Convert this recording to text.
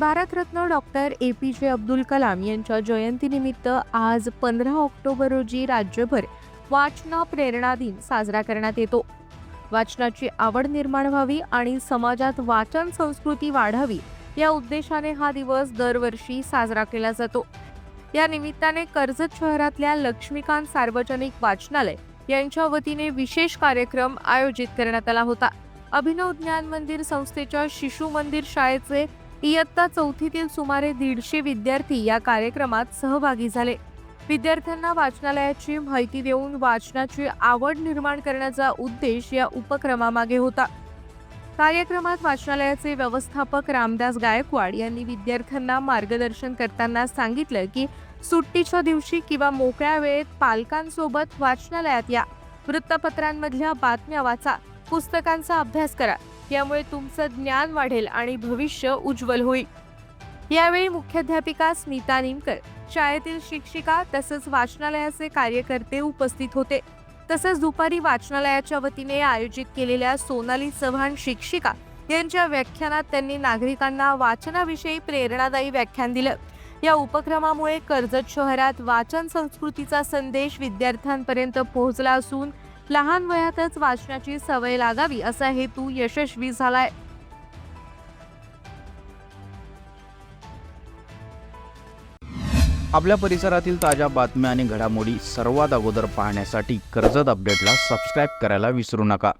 Bharat Ratna doctor A P जे अब्दुल कलाम यांच्या जयंतीनिमित्त आज पंधरा ऑक्टोबर रोजी राज्यभर वाचना प्रेरणा दिन साजरा करण्यात येतो. वाचनाची आवड निर्माण व्हावी आणि समाजात वाचन संस्कृती वाढावी या उद्देशाने हा दिवस दरवर्षी साजरा केला जातो. या निमित्ताने कर्जत शहरातल्या लक्ष्मीकांत सार्वजनिक वाचनालय यांच्या वतीने विशेष कार्यक्रम आयोजित करण्यात आला होता. अभिनव ज्ञान मंदिर संस्थेच्या शिशु मंदिर शाळेचे इयत्ता चौथीतील सुमारे दीडशे विद्यार्थी या कार्यक्रमात सहभागी झाले. विद्यार्थ्यांना वाचनालयाची माहिती देऊन वाचनाची आवड निर्माण करण्याचा उद्देश या उपक्रमामागे होता. कार्यक्रमात वाचनालयाचे व्यवस्थापक रामदास गायकवाड यांनी विद्यार्थ्यांना मार्गदर्शन करताना सांगितलं की सुट्टीच्या दिवशी किंवा मोकळ्या वेळेत पालकांसोबत वाचनालयात या. वृत्तपत्रांमधल्या बातम्या वाचा पुस्तकांचा अभ्यास करा. यामुळे तुमचं ज्ञान वाढेल आणि भविष्य उज्ज्वल होईल. यावेळी मुख्याध्यापिका स्मिता निमकर शाळेतील शिक्षिका तसंच वाचनालयाचे कार्यकर्ते उपस्थित होते. तसंच दुपारी वाचनालयाच्या वतीने आयोजित केलेल्या सोनाली चव्हाण शिक्षिका यांच्या व्याख्यानात त्यांनी नागरिकांना वाचनाविषयी प्रेरणादायी व्याख्यान दिलं. या उपक्रमामुळे कर्जत शहरात वाचन संस्कृतीचा संदेश विद्यार्थ्यांपर्यंत पोहोचला असून लहान वयातच वाचनाची सवय लागावी असा हेतू यशस्वी झालाय. आपल्या परिसरातील ताज्या बातम्या आणि घडामोडी सर्वात अगोदर पाहण्यासाठी कर्जत अपडेटला सबस्क्राईब करायला विसरू नका.